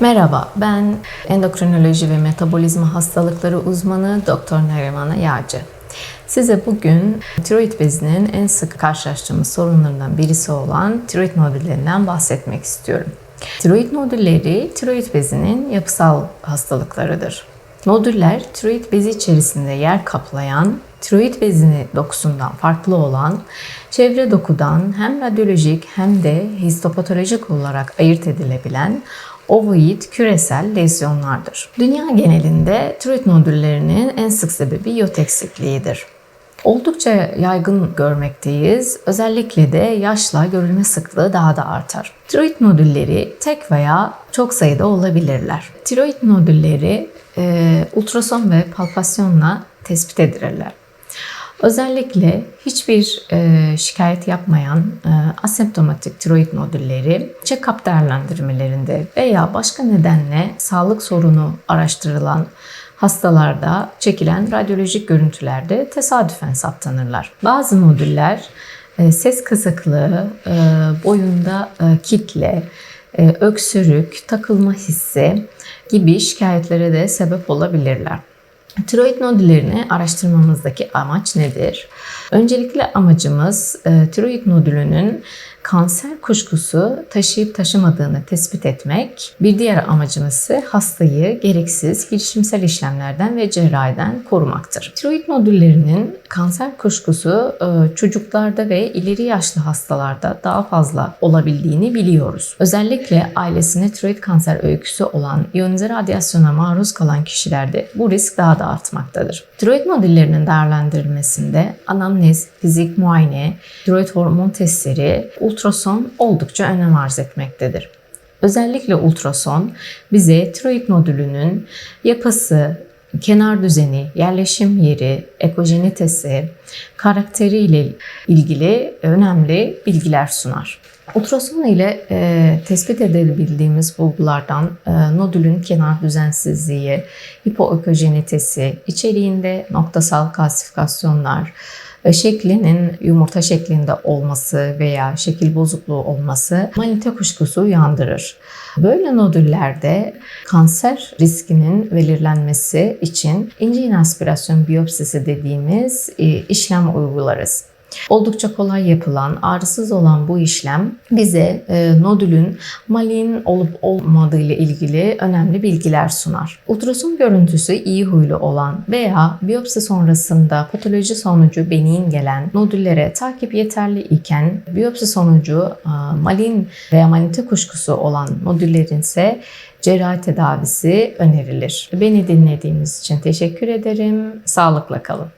Merhaba, ben endokrinoloji ve metabolizma hastalıkları uzmanı Doktor Neriman Yağcı. Size bugün tiroid bezinin en sık karşılaştığımız sorunlarından birisi olan tiroid nodüllerinden bahsetmek istiyorum. Tiroid nodülleri tiroid bezinin yapısal hastalıklarıdır. Nodüller tiroid bezi içerisinde yer kaplayan, tiroid bezini dokusundan farklı olan, çevre dokudan hem radyolojik hem de histopatolojik olarak ayırt edilebilen ovoid küresel lezyonlardır. Dünya genelinde tiroid nodüllerinin en sık sebebi iot eksikliğidir. Oldukça yaygın görmekteyiz. Özellikle de yaşla görülme sıklığı daha da artar. Tiroid nodülleri tek veya çok sayıda olabilirler. Tiroid nodülleri e, ultrason ve palpasyonla tespit edilirler. Özellikle hiçbir e, şikayet yapmayan e, asemptomatik tiroid nodülleri check-up değerlendirmelerinde veya başka nedenle sağlık sorunu araştırılan hastalarda çekilen radyolojik görüntülerde tesadüfen saptanırlar. Bazı nodüller e, ses kısıklığı, e, boyunda e, kitle, e, öksürük, takılma hissi gibi şikayetlere de sebep olabilirler. Tiroid nodüllerini araştırmamızdaki amaç nedir? Öncelikle amacımız e, tiroid nodülünün kanser kuşkusu taşıyıp taşımadığını tespit etmek. Bir diğer amacımız ise hastayı gereksiz girişimsel işlemlerden ve cerrahiden korumaktır. Tiroid nodüllerinin kanser kuşkusu e, çocuklarda ve ileri yaşlı hastalarda daha fazla olabildiğini biliyoruz. Özellikle ailesine tiroid kanser öyküsü olan iyonize radyasyona maruz kalan kişilerde bu risk daha da artmaktadır. Tiroid nodüllerinin değerlendirilmesinde anamnez, fizik muayene, tiroid hormon testleri, oldukça önem arz etmektedir. Özellikle ultrason bize tiroid nodülünün yapısı, kenar düzeni, yerleşim yeri, ekojenitesi, karakteriyle ilgili önemli bilgiler sunar. Ultrason ile e, tespit edebildiğimiz bulgulardan e, nodülün kenar düzensizliği, hipoekojenitesi, içeriğinde noktasal kalsifikasyonlar, şeklinin yumurta şeklinde olması veya şekil bozukluğu olması manite kuşkusu uyandırır. Böyle nodüllerde kanser riskinin belirlenmesi için ince iğne aspirasyon biyopsisi dediğimiz e, işlem uygularız. Oldukça kolay yapılan, ağrısız olan bu işlem bize e, nodülün malin olup olmadığı ile ilgili önemli bilgiler sunar. Ultrason görüntüsü iyi huylu olan veya biyopsi sonrasında patoloji sonucu benin gelen nodüllere takip yeterli iken biyopsi sonucu e, malin veya manite kuşkusu olan nodüllerin ise cerrahi tedavisi önerilir. Beni dinlediğiniz için teşekkür ederim. Sağlıkla kalın.